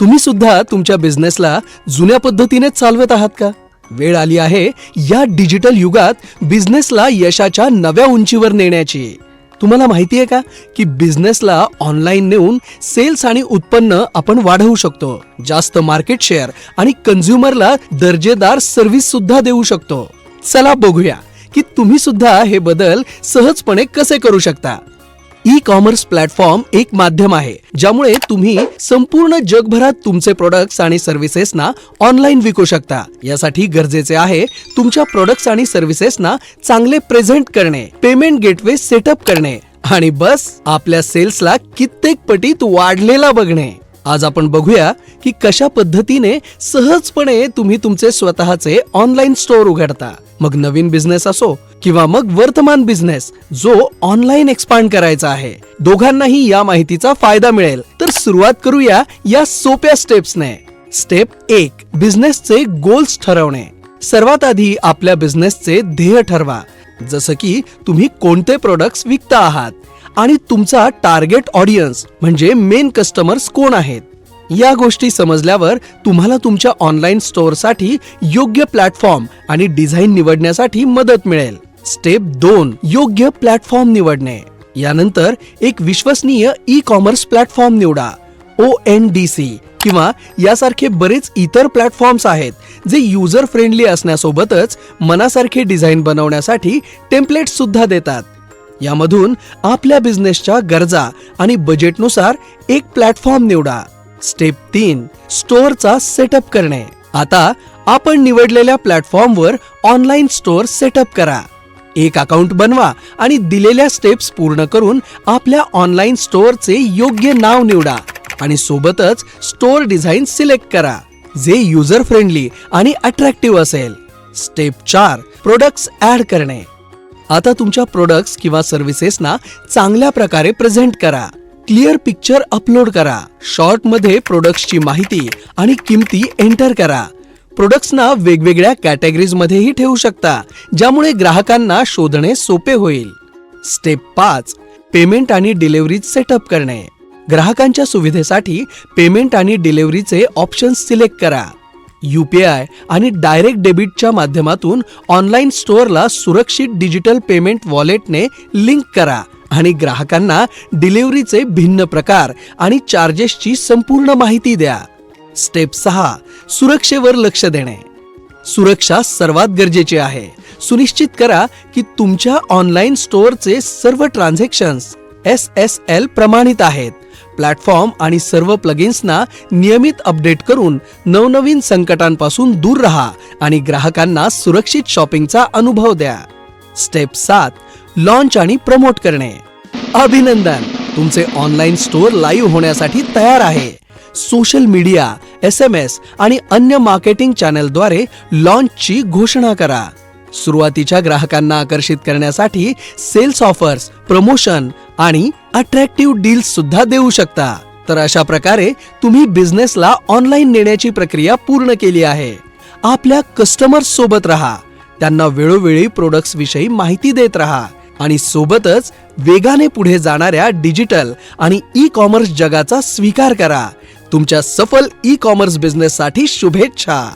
तुम्ही सुद्धा तुमच्या बिझनेसला जुन्या पद्धतीने चालवत आहात का? वेळ आली आहे या डिजिटल युगात बिझनेसला यशाच्या नव्या उंचीवर नेण्याची. तुम्हाला माहिती आहे का? की बिझनेसला ऑनलाईन नेऊन सेल्स आणि उत्पन्न आपण वाढवू शकतो जास्त मार्केट शेअर आणि कन्झ्युमरला दर्जेदार सर्व्हिस सुद्धा देऊ शकतो. चला बघूया की तुम्ही सुद्धा हे बदल सहजपणे कसे करू शकता. ई कॉमर्स प्लॅटफॉर्म एक माध्यम आहे ज्यामुळे तुम्ही संपूर्ण जगभरात तुमचे प्रोडक्ट्स आणि सर्व्हिसेसना ऑनलाईन विकू शकता. यासाठी गरजेचे आहे तुमच्या प्रोडक्ट्स आणि सर्व्हिसेसना चांगले प्रेझेंट करणे पेमेंट गेटवे सेटअप करणे आणि बस आपल्या सेल्सला कित्येक पटीत वाढलेला बघणे. आज आपण बघूया की कशा पद्धतीने सहजपणे तुम्ही तुमचे स्वतःचे ऑनलाईन स्टोअर उघडता. मग नवीन बिझनेस असो किंवा मग वर्तमान बिझनेस जो ऑनलाईन एक्सपांड करायचा आहे. दोघांनाही या माहितीचा फायदा मिळेल. तर सुरुवात करूया या सोप्या स्टेप्सने स्टेप एक बिझनेसचे गोल्स ठरवणे. सर्वात आधी आपल्या बिझनेसचे ध्येय ठरवा. जसं की तुम्ही कोणते प्रोडक्ट्स विकता आहात आणि तुमचा टार्गेट ऑडियन्स म्हणजे मेन कस्टमर्स कोण आहेत? या गोष्टी समजल्यावर तुम्हाला तुमच्या ऑनलाईन स्टोअरसाठी योग्य प्लॅटफॉर्म आणि डिझाईन निवडण्यासाठी मदत मिळेल. स्टेप दोन योग्य प्लॅटफॉर्म निवडणे. यानंतर एक विश्वसनीय ई कॉमर्स प्लॅटफॉर्म निवडा. ओ एन डी सी किंवा यासारखे बरेच इतर प्लॅटफॉर्म्स आहेत जे युजर फ्रेंडली असण्यासोबतच मनासारखे डिझाईन बनवण्यासाठी टेम्पलेट सुद्धा देतात. यामधून आपल्या बिझनेसच्या गरजा आणि बजेटनुसार एक प्लॅटफॉर्म निवडा. स्टेप तीन स्टोअरचा सेटअप करणे. आता आपण निवडलेल्या प्लॅटफॉर्मवर ऑनलाईन स्टोअर सेटअप करा. एक अकाउंट बनवा आणि दिलेल्या स्टेप्स पूर्ण करून आपल्या ऑनलाईन स्टोअरचे योग्य नाव निवडा आणि सोबतच स्टोअर डिझाईन सिलेक्ट करा जे युजर फ्रेंडली आणि अट्रॅक्टिव्ह असेल. स्टेप चार प्रोडक्ट्स ऍड करणे. आता तुमच्या प्रोडक्ट्स किंवा सर्व्हिसेसना चांगल्या प्रकारे प्रेझेंट करा. क्लिअर पिक्चर अपलोड करा. शॉर्टमध्ये प्रोडक्ट्सची माहिती आणि किमती एंटर करा. प्रोडक्ट्सना वेगवेगळ्या कॅटेगरीज मध्येही ठेवू शकता ज्यामुळे ग्राहकांना शोधणे सोपे होईल. स्टेप पाच पेमेंट आणि डिलिव्हरी सेटअप करणे. ग्राहकांच्या सुविधेसाठी पेमेंट आणि डिलिव्हरीचे ऑप्शन्स सिलेक्ट करा. यूपीआय आणि डायरेक्ट डेबिटच्या माध्यमातून ऑनलाईन स्टोअरला सुरक्षित डिजिटल पेमेंट वॉलेटने लिंक करा. आणि ग्राहकांना डिलिव्हरीचे भिन्न प्रकार आणि चार्जेसची संपूर्ण माहिती द्या. स्टेप सहा सुरक्षेवर लक्ष देणे. सुरक्षा सर्वात गरजेची आहे. सुनिश्चित करा की तुमच्या ऑनलाईन स्टोअरचे सर्व ट्रान्झॅक्शन्स एस एस एल प्रमाणित आहेत. प्लॅटफॉर्म आणि सर्व प्लगिन्सना नियमित अपडेट करून नवनवीन संकटांपासून दूर राहा आणि ग्राहकांना सुरक्षित शॉपिंगचा अनुभव द्या. स्टेप सात लॉन्च आणि प्रमोट करणे. अभिनंदन. तुमचे ऑनलाईन स्टोअर लाईव्ह होण्यासाठी तयार आहे. Social media S M S आणि अन्य मार्केटिंग चॅनेलद्वारे लॉन्चची घोषणा करा. सुरुवातीच्या ग्राहकांना आकर्षित करण्यासाठी सेल्स ऑफर्स प्रमोशन आणि अट्रॅक्टिव्ह डील्स सुद्धा देऊ शकता. तर अशा प्रकारे तुम्ही बिझनेसला ऑनलाईन नेण्याची प्रक्रिया पूर्ण केली आहे. आपल्या कस्टमर्स सोबत राहा. त्यांना वेळोवेळी प्रोडक्ट्स विषयी माहिती देत राहा. आणि सोबतच वेगाने पुढे जाणाऱ्या डिजिटल आणि ई कॉमर्स जगाचा स्वीकार करा. तुमच्या सफल ई कॉमर्स बिझनेससाठी शुभेच्छा.